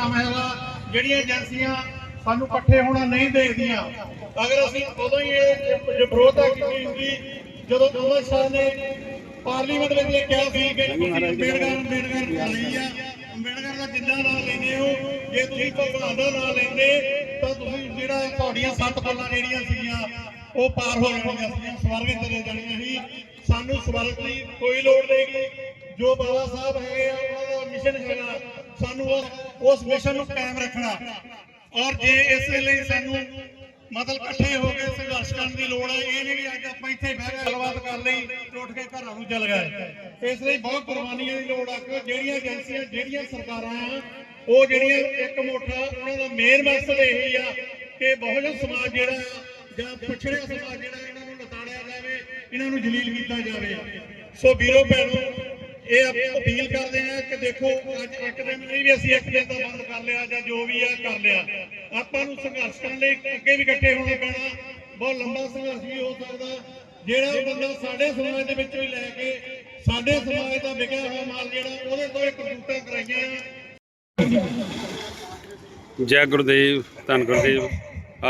ਕੰਮ ਹੈਗਾ ਜਿਹੜੀਆਂ ਏਜੰਸੀਆਂ ਸਾਨੂੰ ਇਕੱਠੇ ਹੋਣਾ ਨਹੀਂ ਦੇਖਦੀਆਂ। ਅਗਰ ਅਸੀਂ ਉਦੋਂ ਹੀ ਇਹ ਵਿਰੋਧਤਾ ਕੀਤੀ ਹੁੰਦੀ, ਜਦੋਂ ਅਮਰ ਸ਼ਾਹ ਨੇ ਪਾਰਲੀਮੈਂਟ ਵਿੱਚ ਇਹ ਕਿਹਾ ਸੀ ਕਿ ਅੰਬੇਡਕਰ ਅੰਬੇਡਕਰ ਲਈ ਆ, ਅੰਬੇਡਕਰ ਦਾ ਜਿੰਨਾ ਨਾਂ ਲੈਂਦੇ ਹੋ, ਜੇ ਤੁਸੀਂ ਭਗਵਾਨ ਦਾ ਨਾਂ ਲੈਂਦੇ, ਤਾਂ ਤੁਸੀਂ ਜਿਹੜਾ ਤੁਹਾਡੀਆਂ ਸੱਤ ਪੱਲਾਂ ਜਿਹੜੀਆਂ ਸੀਗੀਆਂ, ਉਹ ਪਾਰ ਹੋ ਜਾਣਗੀਆਂ ਸੀਗੀਆਂ, ਸਵਰਗ ਚਲੇ ਜਾਣੀਆਂ ਸੀ ਸਾਨੂੰ ਸਵਰਗ ਦੀ ਕੋਈ ਲੋੜ ਨਹੀਂ ਜੋ ਬਾਬਾ ਸਾਹਿਬ ਹੈਗੇ ਆ ਸਾਨੂੰ ਉਸ ਮਿਸ਼ਨ ਨੂੰ ਕਾਇਮ ਰੱਖਣਾ। ਔਰ ਜੇ ਇਸ ਲਈ ਸਾਨੂੰ ਮਤਲਬ ਇਕੱਠੇ ਹੋ ਕੇ ਸੰਘਰਸ਼ ਕਰਨ ਦੀ ਲੋੜ ਹੈ, ਇਹ ਨਹੀਂ ਵੀ ਅੱਜ ਆਪਾਂ ਇੱਥੇ ਬਹਿ ਕੇ ਗੱਲਬਾਤ ਕਰ ਲਈ, ਤੇ ਕੇ ਘਰਾਂ ਨੂੰ ਚੱਲ ਗਏ। ਇਸ ਲਈ ਬਹੁਤ ਕੁਰਬਾਨੀਆਂ ਦੀ ਲੋੜ ਆ ਕਿ ਜਿਹੜੀਆਂ ਏਜੰਸੀਆਂ, ਜਿਹੜੀਆਂ ਸਰਕਾਰਾਂ ਆ, ਉਹ ਜਿਹੜੀਆਂ ਇੱਕ ਮੋਠਾ ਉਹਨਾਂ ਦਾ ਮੇਨ ਮਕਸਦ ਇਹ ਹੀ ਆ ਕਿ ਬਹੁਜਨ ਸਮਾਜ ਜਿਹੜਾ ਆ, ਜਾਂ ਪਛੜਿਆ ਸਮਾਜ ਜਿਹੜਾ, ਇਹਨਾਂ ਨੂੰ ਲਤਾੜਿਆ ਜਾਵੇ, ਇਹਨਾਂ ਨੂੰ ਜਲੀਲ ਕੀਤਾ ਜਾਵੇ। ਸੋ ਵੀਰੋ, ਭੈਣੋ ਇਹ ਆਪਾਂ ਅਪੀਲ ਕਰਦੇ ਆ ਕਿ ਦੇਖੋ ਅੱਜ ਇੱਕ ਦਿਨ ਨਹੀਂ ਵੀ ਅਸੀਂ ਇੱਕ ਦਿਨ ਦਾ ਬੰਦ ਕਰ ਲਿਆ ਜਾਂ ਜੋ ਵੀ ਆ ਕਰ ਲਿਆ। ਆਪਾਂ ਨੂੰ ਸੰਘਰਸ਼ ਕਰਨ ਲਈ ਅੱਗੇ ਵੀ ਇਕੱਠੇ ਹੋਣਾ ਪੈਣਾ। ਬਹੁਤ ਲੰਬਾ ਸੰਘਰਸ਼ ਵੀ ਹੋ ਸਕਦਾ। ਜਿਹੜਾ ਬੰਦਾ ਸਾਡੇ ਸਮਾਜ ਦੇ ਵਿੱਚੋਂ ਹੀ ਲੈ ਕੇ ਸਾਡੇ ਸਮਾਜ ਦਾ ਵਿਕਿਆ ਹੋਇਆ ਮਾਲ ਜਿਹੜਾ ਉਹਦੇ ਤੋਂ ਇਹ ਕਰਤੂਤਾਂ ਕਰਾਈਆਂ। ਆ ਜੈ ਗੁਰਦੇਵ ਧੰਨ ਗੁਰਦੇਵ।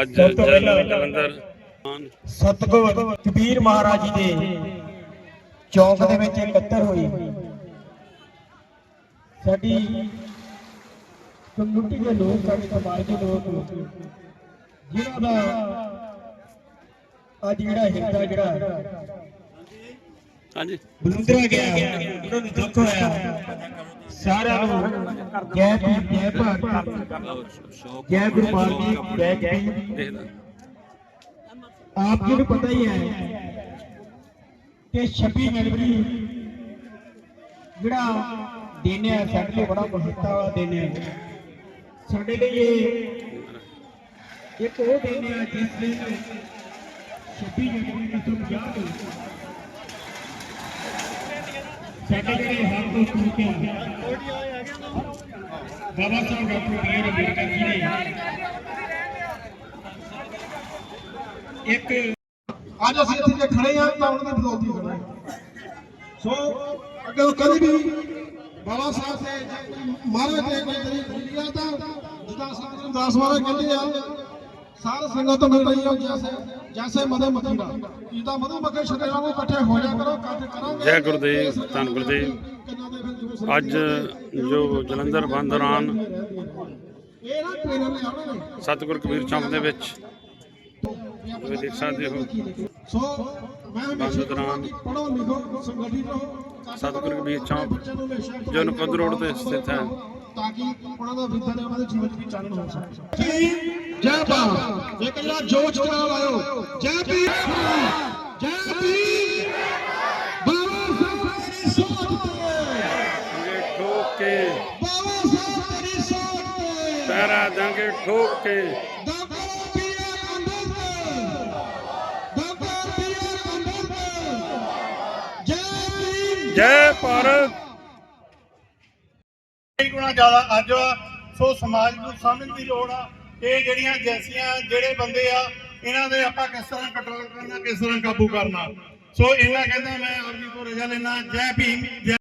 ਅੱਜ ਜਲ- ਜਲੰਧਰ ਸਤਗੁਰ ਕਬੀਰ ਮਹਾਰਾਜ ਜੀ ਦੇ ਚੌਕ ਦੇ ਵਿੱਚ ਇਕੱਤਰ ਹੋਈ। ਸਾਡੀ ਕਮਿਊਨਿਟੀ ਦੇ ਲੋਕ ਸਾਡੇ ਸਮਾਜ ਦੇ ਲੋਕ ਜਿਨ੍ਹਾਂ ਦਾ ਅੱਜ ਜਿਹੜਾ ਹਿੱਸਾ ਜਿਹੜਾ ਹਾਂਜੀ। ਬਲੁੰਦਰਾ ਗਿਆ ਉਹਨਾਂ ਨੂੰ ਦੁੱਖ ਹੋਇਆ। ਸਾਰਿਆਂ ਨੂੰ ਜੈ ਭੀਮ ਜੈ ਭਾਰਤ। ਜੈ ਗੁਰੂ ਬਾਲਮੀਕ ਜੈ ਭੀਮ। ਆਪ ਜੀ ਨੂੰ ਪਤਾ ਹੀ ਹੈ ਕਿ 26 ਜਨਵਰੀ ਜਿਹੜਾ ਦਿਨ ਹੈ, ਸਾਡੇ ਲਈ ਬੜਾ ਮਹੱਤਵ ਵਾਲਾ ਹੈ। ਸਾਡੇ ਲਈ ਇਹ ਇੱਕ ਉਹ ਦਿਨ ਹੈ, ਜਿਸ ਦਿਨ 26 ਜਨਵਰੀ 1950 ਨੂੰ ਸਾਡੇ ਜਿਹੜੇ ਹੱਕ ਤੋਂ ਚੁੱਕਿਆ ਬਾਬਾ ਸਾਹਿਬ ਡਾਕਟਰ ਬੀ ਅੰਬੇਡਕਰ ਜੀ ਨੇ, ਇੱਕ ਅੱਜ ਅਸੀਂ ਇੱਥੇ ਖੜੇ ਆ ਤਾਂ ਉਹਨਾਂ ਦੀ ਬਦੌਲਤੀ ਖੜੇ ਸੋ ਅੱਗੇ ਕਦੀ ਵੀ ਬਾਬਾ ਸਾਹਿਬ ਤੇ ਮਹਾਰਾਜ ਤੇ ਕੋਈ ਤੇਰੀ ਭੁੱਲੀ ਆ ਤਾਂ ਜਿੱਦਾਂ ਸੰਤ ਰਵਿਦਾਸ ਮਹਾਰਾਜ ਕਹਿੰਦੇ ਆ ਸਾਰ ਸੰਗਤ ਮਿਲ ਰਹੀ ਹੋ ਜੈਸੇ ਜੈਸੇ ਮਦੇ ਮਤੀਰਾ ਜਿੱਦਾਂ ਮਧੂ ਮੱਖੇ ਛਕੇ ਵਾਂਗੂ ਇਕੱਠੇ ਹੋ ਜਾ ਕਰੋ ਕੱਟ ਕਰਾਂਗੇ। ਜੈ ਗੁਰਦੇਵ ਧੰਨ ਗੁਰਦੇਵ। ਅੱਜ ਜੋ ਜਲੰਧਰ ਬੰਦ ਦੌਰਾਨ ਇਹ ਨਾ ਟ੍ਰੇਨਰ ਨੇ ਆਉਣਾ ਨੇ। ਸਤਿਗੁਰ ਕਬੀਰ ਚੌਂਕ ਦੇ ਵਿੱਚ ਤੁਸੀਂ ਦੇਖ ਸਕਦੇ ਹੋ ਸੋ ਮੈਂ ਹਮੇਸ਼ਾ ਦੌਰਾਨ ਪੜੋ ਲਿਖੋ ਸੰਗਠਿਤ ਰਹੋ। ਸਤਿਗੁਰ ਕਬੀਰ ਚੌਂਕ ਬੱਚਿਆਂ ਨੂੰ ਹਮੇਸ਼ਾ ਜੋ ਨਕੋਦਰ ਰੋਡ ਤੇ ਸਥਿਤ ਹੈ। ਤਾਂ ਕਿ ਉਹਨਾਂ ਦਾ ਵਿਦਿਆ ਦੇ ਉਹਨਾਂ ਦੇ ਜੀਵਨ ਦੀ ਚਾਨਣ ਹੋ ਸਕੇ ਜੈ ਭਾਰਤ। ਇੱਕ ਜਿਹੜਾ ਜੋਸ਼ ਦੇ ਨਾਲ ਆਇਓ ਜੈ ਭੀਮ। ਜੈ ਭੀਮ। ਬਾਬਾ ਸਾਹਿਬ ਤੇਰੀ ਸੋਚ ਤੇ। ਠੋਕ ਕੇ। ਬਾਬਾ ਸਾਹਿਬ ਤੇਰੀ ਸੋਚ ਤੇ। ਪਹਿਰਾ ਦਾਂਗੇ ਠੋਕ ਕੇ। ਜੈ ਭਾਰਤ। ਕਈ ਗੁਣਾ ਜ਼ਿਆਦਾ ਅੱਜ ਆ ਸੋ ਸਮਾਜ ਨੂੰ ਸਮਝਣ ਦੀ ਲੋੜ ਆ। ਇਹ ਜਿਹੜੀਆਂ ਏਜੰਸੀਆਂ ਜਿਹੜੇ ਬੰਦੇ ਆ, ਇਹਨਾਂ ਦੇ ਆਪਾਂ ਕਿਸ ਤਰ੍ਹਾਂ ਕੰਟਰੋਲ ਕਰਨਾ, ਕਿਸ ਤਰ੍ਹਾਂ ਕਾਬੂ ਕਰਨਾ। ਸੋ ਇਹਨਾਂ ਕਹਿੰਦਾ ਮੈਂ ਆਪ ਜੀ ਤੋਂ ਰਜਾ ਲੈਣਾ। ਜੈ ਭੀਮ, ਜੈ